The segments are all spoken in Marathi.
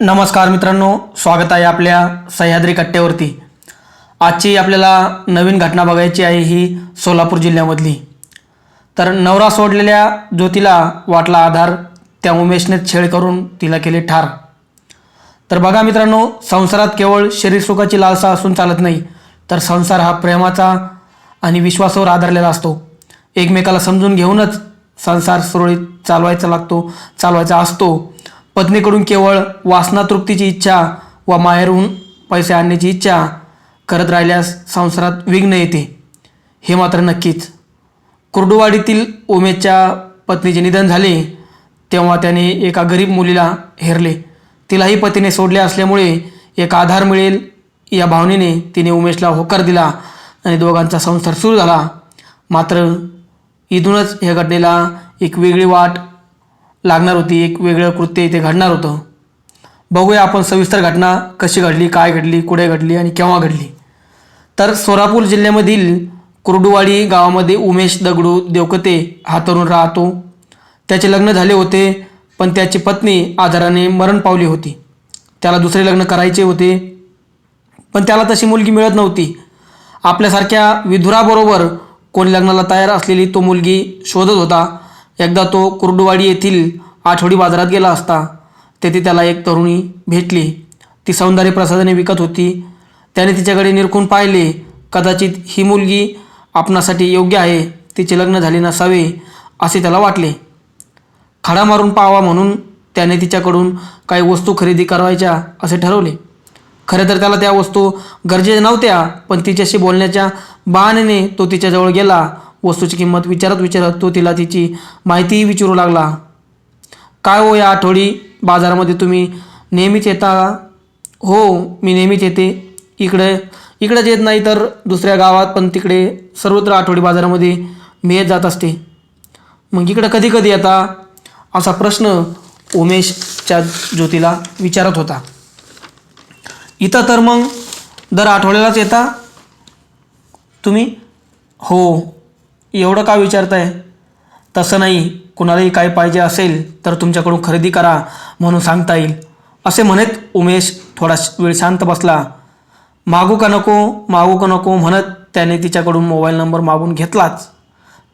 नमस्कार मित्रांनो स्वागत आहे आपल्या सह्याद्री कट्ट्यावरती. आजची आपल्याला नवीन घटना बघायची आहे ही सोलापूर जिल्ह्यामधली. तर नवरा सोडलेल्या ज्योतीला वाटला आधार त्या उमेशने छेड करून तिला केले ठार. तर बघा मित्रांनो संसारात केवळ शरीर सुखाची लालसा असून चालत नाही तर संसार हा प्रेमाचा आणि विश्वासावर आधारलेला असतो. एकमेकाला समजून घेऊनच संसार सुरळीत चालवायचा लागतो चालवायचा असतो. पत्नीकडून केवळ वासनातृप्तीची इच्छा व माहेरहून पैसे आणण्याची इच्छा करत राहिल्यास संसारात विघ्न येते. हे मात्र नक्कीच. कुर्डुवाडीतील उमेशच्या पत्नीचे निधन झाले तेव्हा त्याने एका गरीब मुलीला हेरले. तिलाही पतीने सोडले असल्यामुळे एक आधार मिळेल या भावनेने तिने उमेशला होकार दिला आणि दोघांचा संसार सुरू झाला. मात्र इथूनच ह्या घटनेला एक वेगळी वाट लागणार होती एक वेगळं कृत्य इथे घडणार होतं. बघूया आपण सविस्तर घटना कशी घडली काय घडली कुठे घडली आणि केव्हा घडली. तर सोलापूर जिल्ह्यामधील कुर्डुवाडी गावामध्ये उमेश दगडू देवकते हा तरुण राहतो. त्याचे लग्न झाले होते पण त्याची पत्नी आजाराने मरण पावली होती. त्याला दुसरे लग्न करायचे होते पण त्याला तशी मुलगी मिळत नव्हती. आपल्यासारख्या विधुराबरोबर कोणी लग्नाला तयार असलेली तो मुलगी शोधत होता एकदा तो कुर्डुवाडी येथील आठवडी बाजारात गेला असता तेथे त्याला एक तरुणी भेटली. ती सौंदर्य प्रसादाने विकत होती. त्याने तिच्याकडे निरखून पाहिले कदाचित ही मुलगी आपणासाठी योग्य आहे. तिचे लग्न झाले नसावे असे त्याला वाटले. खडा मारून पाहावा म्हणून त्याने तिच्याकडून काही वस्तू खरेदी करायच्या असे ठरवले. खरं तर त्याला त्या वस्तू गरजेच्या नव्हत्या पण तिच्याशी बोलण्याच्या बहाण्याने तो तिच्याजवळ गेला. वस्तूची किंमत विचारत विचारत तो तिला तिची माहितीही विचारू लागला. काय हो या आठवडी? बाजारामध्ये तुम्ही नेहमीच येता हो मी नेहमीच येते. इकडे इकडेच येत नाही तर दुसऱ्या गावात पण तिकडे सर्वत्र आठवडी बाजारामध्ये मी येत जात असते. मग इकडं कधी कधी येता? असा प्रश्न उमेशच्या ज्योतीला विचारत होता. इथं तर मग दर आठवड्यालाच येता? तुम्ही? हो. एवढं का विचारताय? तसं नाही. कुणालाही काय पाहिजे असेल तर तुमच्याकडून खरेदी करा म्हणून सांगता येईल. असे म्हणत उमेश थोडा वेळ शांत बसला. मागू का नको मागू का नको म्हणत त्याने तिच्याकडून मोबाईल नंबर मागून घेतलाच.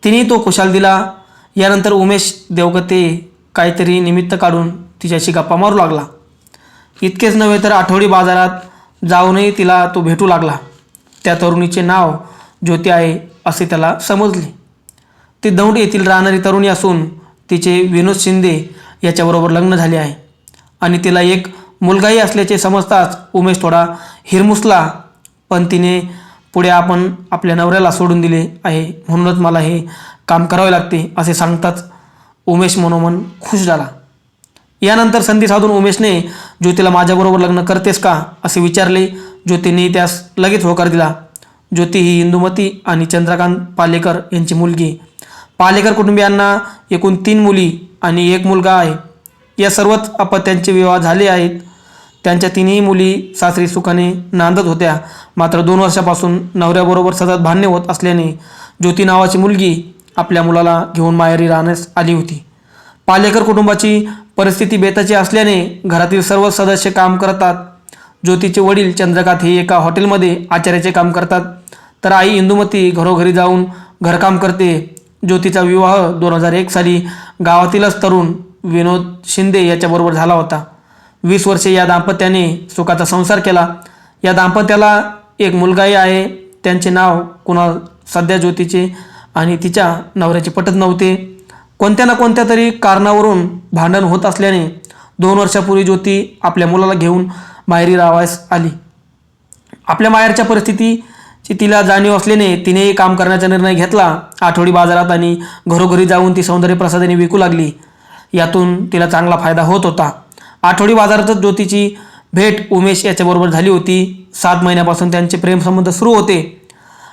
तिने तो खुशाल दिला. यानंतर उमेश देवगते काहीतरी निमित्त काढून तिच्याशी गप्पा मारू लागला. इतकेच नव्हे तर आठवडी बाजारात जाऊनही तिला तो भेटू लागला. त्या तरुणीचे नाव ज्योती आहे असे त्याला समजले. ती दौंड येथील राहणारी तरुणी असून तिचे विनोद शिंदे याच्याबरोबर लग्न झाले आहे. आणि तिला एक मुलगाही असल्याचे समजताच उमेश थोडा हिरमुसला पण तिने पुढे आपण आपल्या नवऱ्याला सोडून दिले आहे. म्हणूनच मला हे काम करावे लागते असे सांगताच उमेश मनोमन खुश झाला. यानंतर संधी साधून उमेशने ज्योतीला माझ्याबरोबर लग्न करतेस का? असे विचारले. ज्योतीने त्यास लगेच होकार दिला. ज्योती ही इंदुमती आणि चंद्रकांत पालेकर यांची मुलगी. पालेकर कुटुंबियांना एकूण तीन मुली आणि एक मुलगा आहे. या सर्वच अपत्यांचे विवाह झाले आहेत. त्यांच्या तिन्ही मुली सासरी सुखाने नांदत होत्या. मात्र दोन वर्षापासून नवऱ्याबरोबर सतत भांडणे होत असल्याने ज्योती नावाची मुलगी आपल्या मुलाला घेऊन माहेरी राहण्यास आली होती. पालेकर कुटुंबाची परिस्थिती बेताची असल्याने घरातील सर्व सदस्य काम करतात. ज्योतीचे वडील चंद्रकांत हे एका हॉटेलमध्ये आचार्याचे काम करतात. तर आई इंदुमती घरोघरी जाऊन घरकाम करते. ज्योतीचा विवाह दोन हजार एक साली गावातीलच तरुण विनोद शिंदे याच्याबरोबर झाला होता. वीस वर्षे या दाम्पत्याने सुखाचा संसार केला. या दाम्पत्याला एक मुलगाही आहे. त्यांचे नाव कुणाल सध्या ज्योतीचे आणि तिच्या नवऱ्याचे पटत नव्हते. कोणत्या ना कोणत्या तरी कारणावरून भांडण होत असल्याने दोन वर्षापूर्वी ज्योती आपल्या मुलाला घेऊन माहेरी रावायस आली. आपल्या माहेरच्या परिस्थिती ची तिला जाणीव असल्याने तिनेही काम करण्याचा निर्णय घेतला. आठवडी बाजारात आणि घरोघरी जाऊन ती सौंदर्य प्रसादाने विकू लागली. यातून तिला चांगला फायदा होत होता. आठवडी बाजारातच ज्योतीची भेट उमेश याच्याबरोबर झाली होती. सात महिन्यापासून त्यांचे प्रेमसंबंध सुरू होते.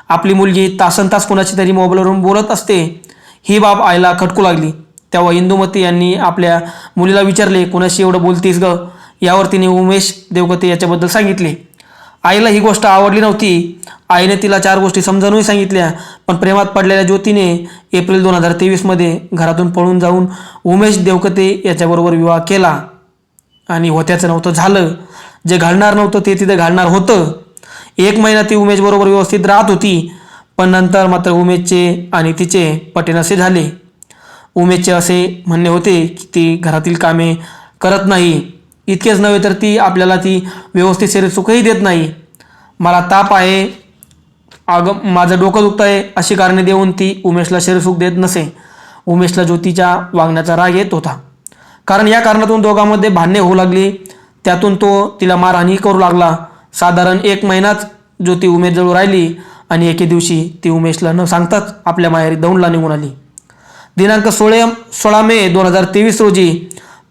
आपली मुलगी तासन तास कोणाची तरी मोबाईलवरून बोलत असते. ही बाब आईला खटकू लागली. तेव्हा इंदुमती यांनी आपल्या मुलीला विचारले कोणाशी एवढं बोलतीस ग? यावर तिने उमेश देवगते याच्याबद्दल सांगितले. आईला ही गोष्ट आवडली नव्हती. आईने तिला चार गोष्टी समजावूनही सांगितल्या पण प्रेमात पडलेल्या ज्योतीने एप्रिल दोन हजार तेवीसमध्ये घरातून पळून जाऊन उमेश देवकते याच्याबरोबर विवाह केला. आणि होत्याचं नव्हतं झालं. जे घालणार नव्हतं ते तिथे घालणार होतं. एक महिना ती उमेशबरोबर व्यवस्थित राहत होती पण नंतर मात्र उमेशचे आणि तिचे पटेनसे झाले. उमेशचे असे म्हणणे होते की ती घरातील कामे करत नाही. इतकेच नव्हे तर ती आपल्याला ती व्यवस्थित शरीर सुखही देत नाही. मला ताप आहे. अगं माझं डोकं दुखतं आहे अशी कारणे देऊन ती उमेशला शरीरसुख देत नसे. उमेशला ज्योतीच्या वागण्याचा राग येत होता. कारण या कारणातून दोघांमध्ये भांडणे होऊ लागली. त्यातून तो तिला मारहाणी करू लागला. साधारण एक महिनाच ज्योती उमेशजवळ राहिली आणि एके दिवशी ती उमेशला न सांगताच आपल्या माहेरी दौंडला निघून आली. दिनांक सोळे सोळा मे दोन हजार तेवीस रोजी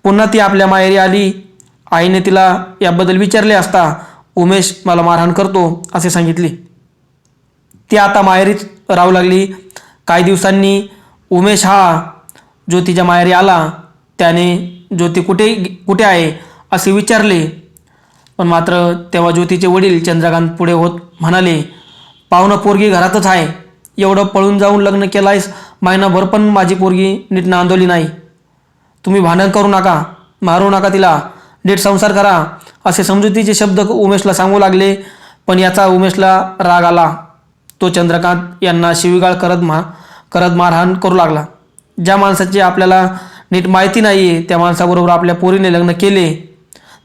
पुन्हा ती आपल्या माहेरी आली. आईने तिला याबद्दल विचारले असता उमेश मला मारहाण करतो असे सांगितले. ती आता माहेरीच राहू लागली. काही दिवसांनी उमेश हा ज्योतीच्या माहेरी आला. त्याने ज्योती कुठे कुठे आहे? असे विचारले. पण मात्र तेव्हा ज्योतीचे वडील चंद्रकांत पुढे होत म्हणाले पाहुणं पोरगी घरातच आहे. एवढं पळून जाऊन लग्न केलायस महिनाभर पण माझी पोरगी नीट नांदवली नाही. तुम्ही भांडण करू नका मारू नका तिला. नीट संसार करा. असे समजुतीचे शब्द उमेशला सांगू लागले पण याचा उमेशला राग आला. तो चंद्रकांत यांना शिवीगाळ करत मा करत मारहाण करू लागला. ज्या माणसाची आपल्याला नीट माहिती नाही आहे त्या माणसाबरोबर आपल्या पोरीने लग्न केले.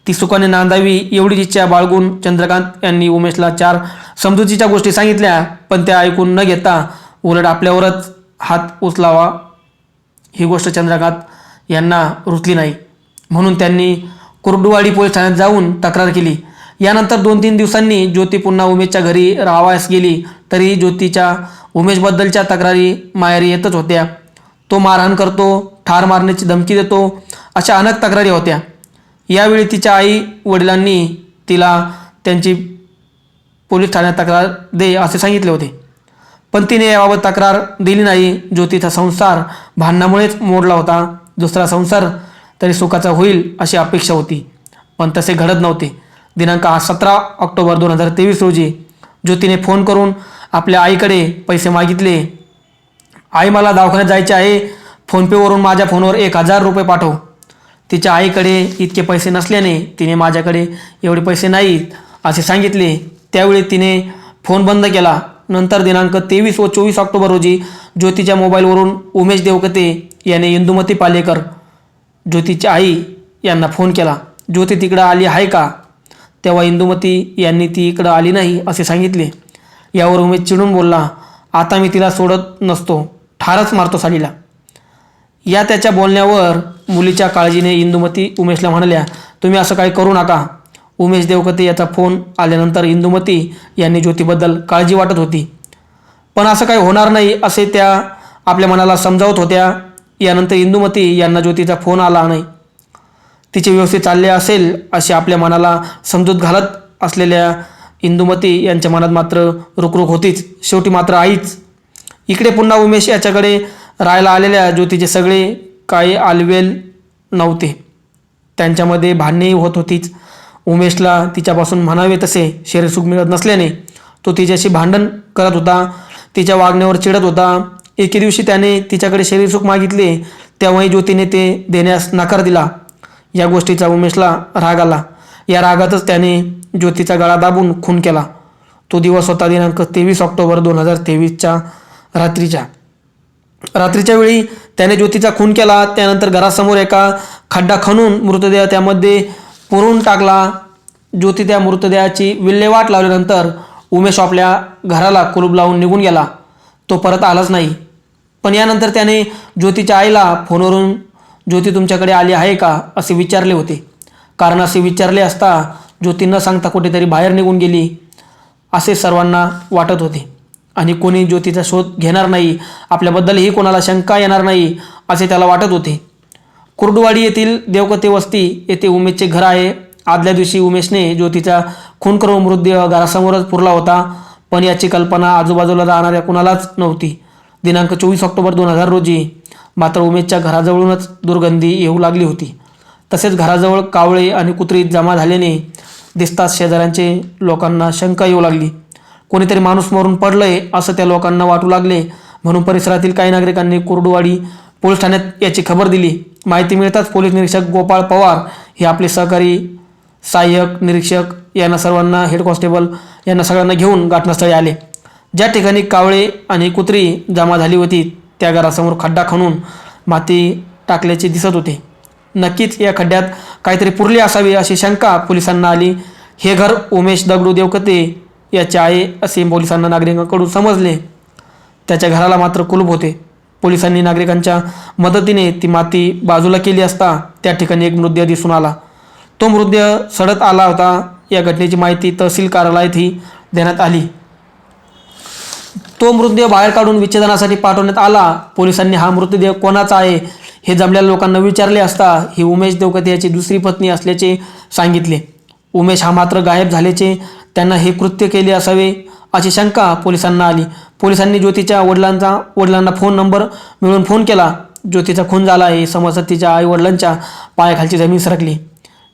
ती सुखाने नांदावी एवढीच इच्छा बाळगून चंद्रकांत यांनी उमेशला चार समजुतीच्या गोष्टी सांगितल्या पण त्या ऐकून न घेता उलट आपल्यावरच हात उचलावा. ही गोष्ट चंद्रकांत यांना रुचली नाही. म्हणून त्यांनी कुर्डुवाडी पोलीस ठाण्यात जाऊन तक्रार केली. यानंतर दोन तीन दिवसांनी ज्योती पुन्हा उमेशच्या घरी राहावयास गेली तरी ज्योतीच्या उमेशबद्दलच्या तक्रारी माहेरी येतच होत्या. तो मारहाण करतो ठार मारण्याची धमकी देतो अशा अनेक तक्रारी होत्या. यावेळी तिच्या आई वडिलांनी तिला त्यांची पोलीस ठाण्यात तक्रार दे असे सांगितले होते. पण तिने याबाबत तक्रार दिली नाही. ज्योतीचा संसार भांडणामुळेच मोडला होता. दुसरा संसार तरी सुखाचा होईल अशी अपेक्षा होती. पण तसे घडत नव्हते. दिनांक सतरा ऑक्टोबर दोन हजार तेवीस रोजी ज्योतीने फोन करून आपल्या आईकडे पैसे मागितले. आई मला दवाखान्यात जायचे आहे. फोनपेवरून माझ्या फोनवर एक हजार रुपये पाठव. तिच्या आईकडे इतके पैसे नसल्याने तिने माझ्याकडे एवढे पैसे नाहीत असे सांगितले. त्यावेळी तिने फोन बंद केला. नंतर दिनांक तेवीस व चोवीस ऑक्टोबर रोजी ज्योतीच्या मोबाईलवरून उमेश देवकते याने इंदुमती पालेकर ज्योतीची आई यांना फोन केला. ज्योती तिकडं आली आहे का? तेव्हा इंदुमती यांनी ती इकडं आली नाही असे सांगितले. यावर उमेश चिडून बोलला आता मी तिला सोडत नसतो. ठारच मारतो सालीला या त्याच्या बोलण्यावर मुलीच्या काळजीने इंदुमती उमेशला म्हणाल्या तुम्ही असं काही करू नका. उमेश देवकते याचा फोन आल्यानंतर इंदुमती यांनी ज्योतीबद्दल काळजी वाटत होती. पण असं काही होणार नाही असे त्या आपल्या मनाला समजावत होत्या. यानंतर इंदुमती यांना ज्योतीचा फोन आला नाही. तिचे व्यवस्थित चालले असेल अशी आपल्या मनाला समजूत घालत असलेल्या इंदुमती यांच्या मनात मात्र रुकरुक होतीच. शेवटी मात्र आईच. इकडे पुन्हा उमेश याच्याकडे राहायला आलेल्या ज्योतीचे सगळे काही आलवेल नव्हते. त्यांच्यामध्ये भांडणेही होत होतीच. उमेशला तिच्यापासून म्हणावे तसे शरीरसुख मिळत नसल्याने तो तिच्याशी भांडण करत होता. तिच्या वागण्यावर चिडत होता. एके दिवशी त्याने तिच्याकडे शरीरसुख मागितले तेव्हाही ज्योतीने ते देण्यास नकार दिला. या गोष्टीचा उमेशला राग आला. या रागातच त्याने ज्योतीचा गळा दाबून खून केला. तो दिवस होता दिनांक तेवीस ऑक्टोबर दोन हजार तेवीसच्या रात्रीच्या. रात्रीच्या वेळी त्याने ज्योतीचा खून केला त्यानंतर घरासमोर एका खड्डा खणून मृतदेह त्यामध्ये पुरून टाकला. ज्योती त्या मृतदेहाची विल्हेवाट लावल्यानंतर उमेश आपल्या घराला कुलूप लावून निघून गेला. तो परत आलाच नाही. पण यानंतर त्याने ज्योतीच्या आईला फोनवरून ज्योती तुमच्याकडे आली आहे का? असे विचारले होते. कारण असे विचारले असता ज्योती न सांगता कुठेतरी बाहेर निघून गेली असे सर्वांना वाटत होते. आणि कोणी ज्योतीचा शोध घेणार नाही आपल्याबद्दलही कोणाला शंका येणार नाही असे त्याला वाटत होते. कुर्डुवाडी येथील देवकते वस्ती येथे उमेशचे घर आहे. आदल्या दिवशी उमेशने ज्योतीचा खून करून मृतदेह घरासमोरच पुरला होता पण याची कल्पना आजूबाजूला राहणाऱ्या कुणालाच नव्हती. दिनांक चोवीस ऑक्टोबर दोन हजार रोजी मात्र उमेशच्या घराजवळूनच दुर्गंधी येऊ लागली होती. तसेच घराजवळ कावळे आणि कुत्री जमा झाल्याने दिसताच शेजाऱ्यांचे लोकांना शंका येऊ लागली. कोणीतरी माणूस मरून पडलंय असं त्या लोकांना वाटू लागले. म्हणून परिसरातील काही नागरिकांनी कुर्डुवाडी पोलीस ठाण्यात याची खबर दिली. माहिती मिळताच पोलीस निरीक्षक गोपाळ पवार हे आपले सहकारी सहाय्यक निरीक्षक यांना सर्वांना हेड कॉन्स्टेबल यांना सगळ्यांना घेऊन घटनास्थळी आले. ज्या ठिकाणी कावळे आणि कुत्री जमा झाली होती त्या घरासमोर खड्डा खणून माती टाकल्याचे दिसत होते. नक्कीच या खड्ड्यात काहीतरी पुरली असावी अशी शंका पोलिसांना आली. हे घर उमेश दगडू देवकते याचे आहे असे पोलिसांना नागरिकांकडून समजले. त्याच्या घराला मात्र कुलूप होते. पोलिसांनी नागरिकांच्या मदतीने ती माती बाजूला केली असता त्या ठिकाणी एक मृतदेह दिसून आला. तो मृतदेह सडत आला होता. या घटनेची माहिती तहसील कार्यालयातही देण्यात आली. तो मृतदेह बाहेर काढून विच्छेदनासाठी पाठवण्यात आला. पोलिसांनी हा मृतदेह कोणाचा आहे हे जमलेल्या लोकांना विचारले असता ही उमेश देवकते याची दुसरी पत्नी असल्याचे सांगितले. उमेश हा मात्र गायब झाल्याचे त्यांना हे कृत्य केले असावे अशी शंका पोलिसांना आली. पोलिसांनी ज्योतीच्या वडिलांचा वडिलांना फोन नंबर मिळून फोन केला. ज्योतीचा खून झाला आहे समजत तिच्या आई वडिलांच्या पायाखालची जमीन सरकली.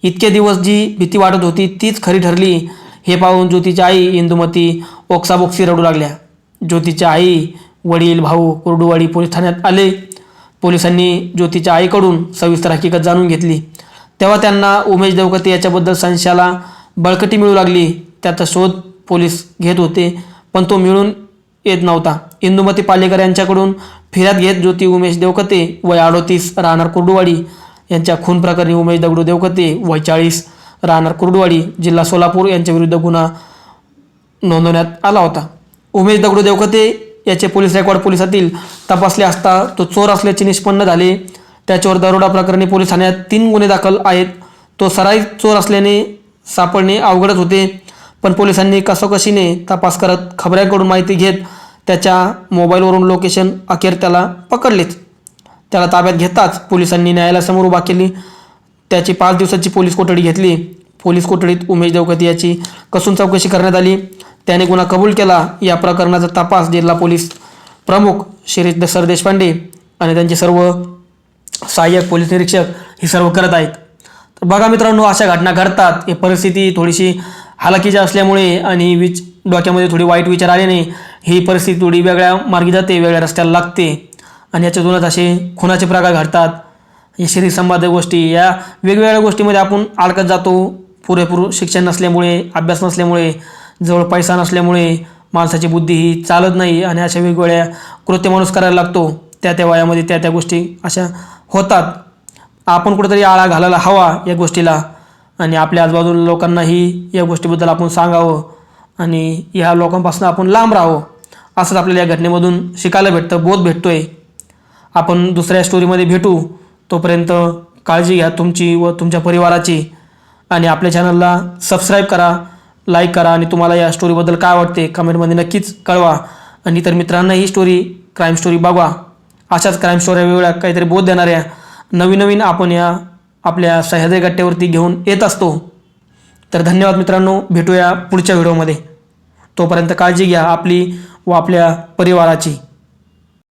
इतके दिवस जी भीती वाटत होती तीच खरी ठरली. हे पाहून ज्योतीची आई इंदुमती ओक्साबोक्सी रडू लागल्या. ज्योतीच्या आई वडील भाऊ कुर्डुवाडी पोलीस ठाण्यात आले. पोलिसांनी ज्योतीच्या आईकडून सविस्तर हकीकत जाणून घेतली. तेव्हा त्यांना उमेश देवकते याच्याबद्दल संशयाला बळकटी मिळू लागली. त्याचा शोध पोलीस घेत होते पण तो मिळून येत नव्हता. इंदुमती पालेकर यांच्याकडून फिर्याद घेत ज्योती उमेश देवकते वय अडोतीस राहणार कुर्डुवाडी. यांच्या खून प्रकरणी उमेश दगडू देवकते वय चाळीस राहणार कुर्डुवाडी जिल्हा सोलापूर यांच्याविरुद्ध गुन्हा नोंदवण्यात आला होता. उमेश दगडू देवकते याचे पोलीस रेकॉर्ड पोलिसातील तपासले असता तो चोर असल्याचे निष्पन्न झाले. त्याच्यावर दरोडा प्रकरणी पोलीस ठाण्यात तीन गुन्हे दाखल आहेत. तो सराई चोर असल्याने सापडणे अवघडच होते. पण पोलिसांनी कसोकशीने तपास करत खबऱ्यांकडून माहिती घेत त्याच्या मोबाईलवरून लोकेशन अखेर त्याला पकडलेच त्याला ताब्यात घेताच पोलिसांनी न्यायालयासमोर उभा केली. त्याची पाच दिवसाची पोलीस कोठडी घेतली. पोलीस कोठडीत उमेश देवकती याची कसून चौकशी करण्यात आली. त्याने गुन्हा कबूल केला. या प्रकरणाचा तपास जिल्हा पोलीस प्रमुख शिरीष सर देशपांडे आणि त्यांचे सर्व सहाय्यक पोलीस निरीक्षक हे सर्व करत आहेत. तर बघा मित्रांनो अशा घटना घडतात. ही परिस्थिती थोडीशी हालाकीची असल्यामुळे आणि विच डोक्यामध्ये थोडी वाईट विचार आल्याने ही परिस्थिती थोडी वेगळ्या मार्गी जाते वेगळ्या रस्त्याला लागते आणि याच्यातूनच असे खुनाचे प्रकार घडतात. हे शरीर संबंधित गोष्टी या वेगवेगळ्या गोष्टीमध्ये आपण अडकत जातो. पुरेपूर शिक्षण नसल्यामुळे अभ्यास नसल्यामुळे जवळ पैसा नसल्यामुळे माणसाची बुद्धी ही चालत नाही आणि अशा वेगवेगळ्या कृत्य माणूस करायला लागतो. त्या त्या वयामध्ये त्या त्या गोष्टी अशा होतात. आपण कुठेतरी आळा घालायला हवा या गोष्टीला आणि आपल्या आजूबाजूला लोकांनाही या गोष्टीबद्दल आपण सांगावं आणि ह्या लोकांपासून आपण लांब राहावं असंच आपल्याला या घटनेमधून शिकायला भेटतं बोध भेटतो आहे आपण दुसऱ्या स्टोरीमध्ये भेटू. तोपर्यंत काळजी घ्या तुमची व तुमच्या परिवाराची आणि आपल्या चॅनलला सबस्क्राईब करा. लाईक करा आणि तुम्हाला या स्टोरीबद्दल काय वाटते कमेंटमध्ये नक्कीच कळवा. आणि इतर मित्रांना ही स्टोरी क्राईम स्टोरी बघा अशाच क्राईम स्टोऱ्या वेगवेगळ्या काहीतरी बोध देणाऱ्या नवीन नवीन आपण या आपल्या सह्याद्री गट्ट्यावरती घेऊन येत असतो. तर धन्यवाद मित्रांनो भेटूया पुढच्या व्हिडिओमध्ये तोपर्यंत काळजी घ्या आपली व आपल्या परिवाराची.